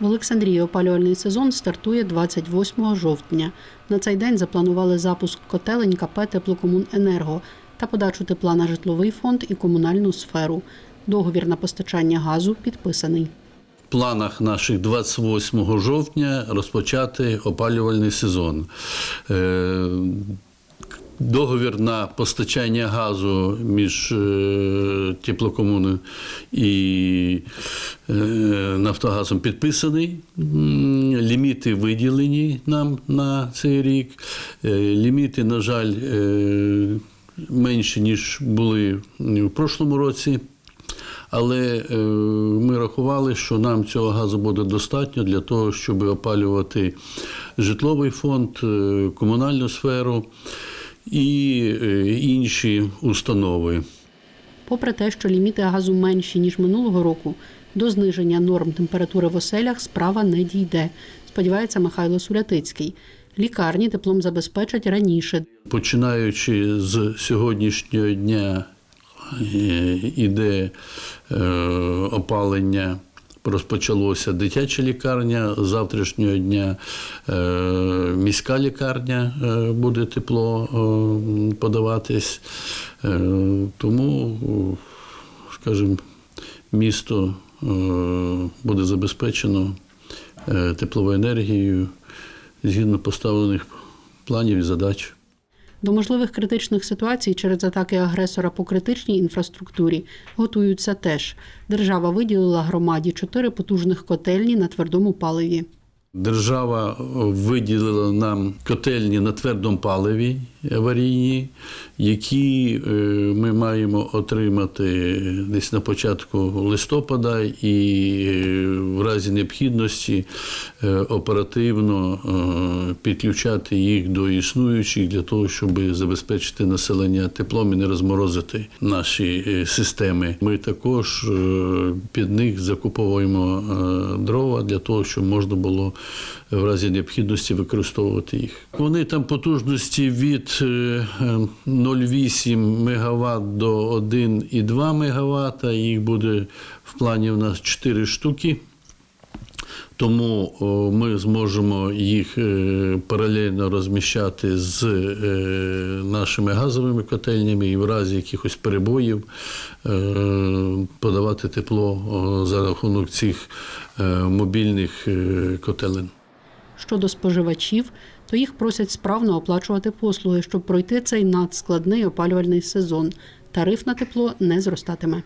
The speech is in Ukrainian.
В Олександрії опалювальний сезон стартує 28 жовтня. На цей день запланували запуск котелень КП «Теплокомуненерго» та подачу тепла на житловий фонд і комунальну сферу. Договір на постачання газу підписаний. В планах наших 28 жовтня розпочати опалювальний сезон. Договір на постачання газу між е, теплокомуною і е, Нафтогазом підписаний. Ліміти виділені нам на цей рік. Е, Ліміти, на жаль, менші, ніж були в прошлому році. Але ми рахували, що нам цього газу буде достатньо для того, щоб опалювати житловий фонд, комунальну сферу і е, інші установи. Попри те, що ліміти газу менші, ніж минулого року, до зниження норм температури в оселях справа не дійде, сподівається Михайло Сурятицький. Лікарні теплом забезпечать раніше. Починаючи з сьогоднішнього дня е, іде е, опалення. Розпочалося дитяча лікарня. З завтрашнього дня е, міська лікарня е, буде тепло е, подаватись. Тому, скажімо, місто буде забезпечено тепловою енергією згідно поставлених планів і задач. До можливих критичних ситуацій через атаки агресора по критичній інфраструктурі готуються теж. Держава виділила громаді чотири потужних котельні на твердому паливі. Держава виділила нам котельні на твердому паливі аварійні, які е, ми маємо отримати десь на початку листопада, і е, в разі необхідності е, оперативно е, підключати їх до існуючих для того, щоб забезпечити населення теплом і не розморозити наші е, системи. Ми також е, під них закуповуємо е, дрова для того, щоб можна було в разі необхідності використовувати їх. Вони там потужності від е, е, 0,8 МВт до 1,2 МВт. Їх буде в плані у нас 4 штуки. Тому ми зможемо їх е, паралельно розміщати з е, нашими газовими котельнями і в разі якихось перебоїв е, подавати тепло за рахунок цих е, мобільних е, котелень. Щодо споживачів, то їх просять справно оплачувати послуги, щоб пройти цей надскладний опалювальний сезон. Тариф на тепло не зростатиме.